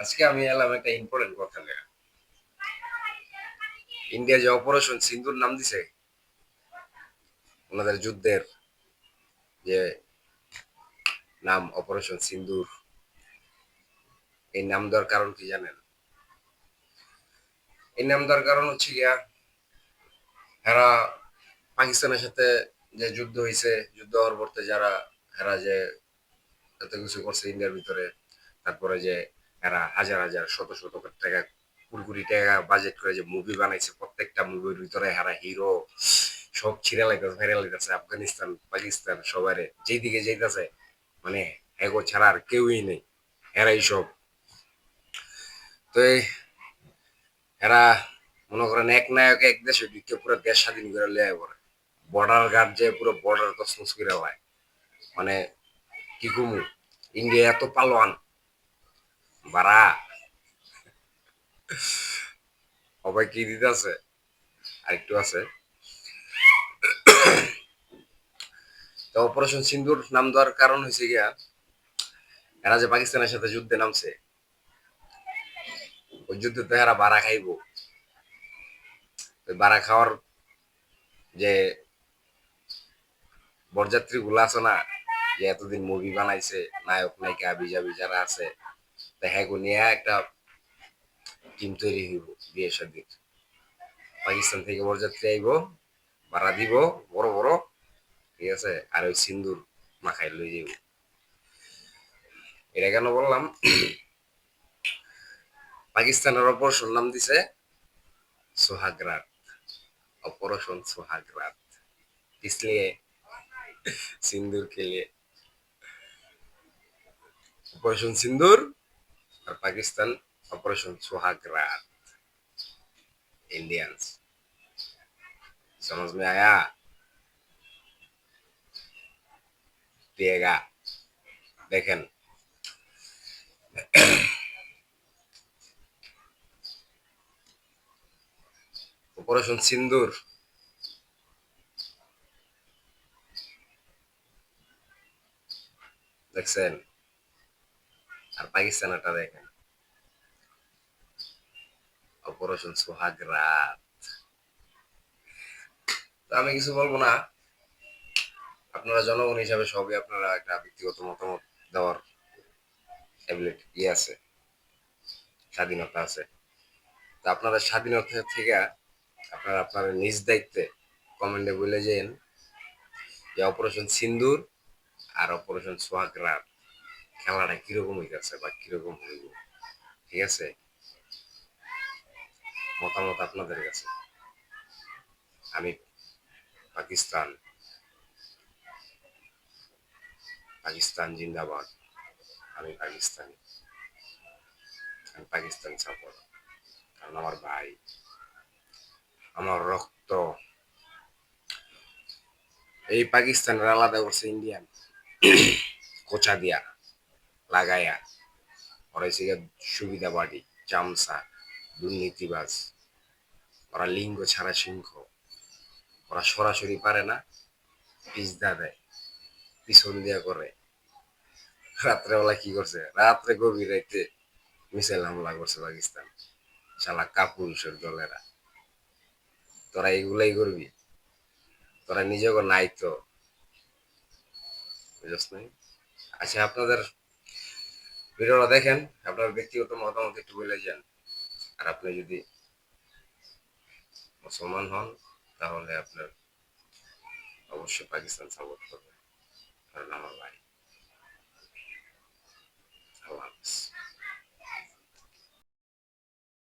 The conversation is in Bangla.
আজকে আমি এলাম একটা ইম্পর্টেন্ট কথা নিয়ে। ইন্ডিয়া যে অপারেশন সিন্ধুর নাম দিছে, ওনাদের যুদ্ধের যে নাম অপারেশন সিন্দুর এই নাম দেওয়ার কারণ কি জানেন? এই নাম দেওয়ার কারণ হচ্ছে গিয়া এরা পাকিস্তানের সাথে যে যুদ্ধ হয়েছে যুদ্ধ হওয়ার পরতে যারা এরা যে এত কিছু করছে ইন্ডিয়ার ভিতরে, তারপরে যে এরা হাজার হাজার, শত শত টাকা কোটি কোটি টাকা বাজেট করে যে মুভি বানাইছে, প্রত্যেকটা মুভির ভিতরে এরা হিরো সব ছিঁড়ে লাইতেছে ফেরে লাইতেছে আফগানিস্তান, পাকিস্তান সবারে যেদিকে যাইতেছে মানে এগো ছাড়া আর কেউই নেই, এরাই সব। তো এরা মনে করেন এক নায়ক এক দেশে ঢুকে পুরো দেশ স্বাধীন করে লিয়ে পড়ে। বর্ডার গার্ড যে পুরো বর্ডার তসমস করে লায়। মানে কি কুমু? ইন্ডিয়া এত পালোয়ান। বাড়া। সবাই কি দিতে আছে? আরেকটু আছে। অপারেশন নাম দেওয়ার কারণ হয়েছে গিয়া, এরা যে পাকিস্তানের সাথে যুদ্ধে নামছে, ওই যুদ্ধে তো এরা খাইব। খাওয়ার যে বরযাত্রী গুলা আছে না, যে এতদিন মুভি বানাইছে, নায়ক নায়িকা বিজাবি যারা আছে তা হ্যাঁ নিয়ে একটা টিম তৈরি হইব বিয়ে শাদির পাকিস্তান থেকে বরযাত্রী আইব ভাড়া দিব বড় বড় ঠিক আছে আর ওই সিন্দুর মাখাই লই যাইব এটা কেন বললাম পাকিস্তানের অপারেশন নাম দিছে সোহাগরাত অপারেশন সোহাগরাত इसलिए सिंदूर के लिए ऑपरेशन सिंदूर और पाकिस्तान ऑपरेशन सुहागरात इंडियंस समझ में आया दिएगा देखें অপারেশন সিন্দুর দেখছেন আর পাকিস্তানেরটা দেখেন। অপারেশন সোহাগ রাত তো আমি কিছু বলব না। আপনারা জনগণ হিসাবে সবই আপনারা একটা ব্যক্তিগত মতামত দেওয়ার অ্যাবিলিটি ইয়ে আছে। স্বাধীনতা আছে। তো আপনারা স্বাধীনতা থেকে আপনারা আপনার নিজ দায়িত্বে কমেন্টে বলে যেন যে অপারেশন সিন্দুর আর অপারেশন সোহাগ রাত খেলাটা কীরকম হইতেছে বা কীরকম হইব? ঠিক আছে? মতামত আপনাদের কাছে। আমি পাকিস্তান পাকিস্তান জিন্দাবাদ। আমি পাকিস্তানি। আমি পাকিস্তান সাপোর্ট। কারণ আমার ভাই, আমার রক্ত। এই পাকিস্তানের আলাদা করছে ইন্ডিয়ান। কোচা দিয়া। লাগাইয়া ওরা হচ্ছে সুবিধাবাদী চামচা, দুর্নীতিবাজ। ওরা লিঙ্গ ছাড়া সিংহ। ওরা সরাসরি পারে না পিজদা দেয়, পিছন দিয়া করে। রাত্রেবেলা কি করছে? রাত্রে গভীর রাইতে মিসাইল হামলা করছে পাকিস্তান। শালা কাপুরুষের দলেরা। তোরা এগুলাই করবি? তোরা নিজেকে নাই তো বুঝছ নাই? আচ্ছা আপনাদের ভিডিওটা দেখেন, আপনার ব্যক্তিগত মতামত একটু বলে যান। আর আপনি যদি মুসলমান হন, তাহলে আপনার অবশ্যই পাকিস্তান সাপোর্ট করবে কারণ আমার ভাই।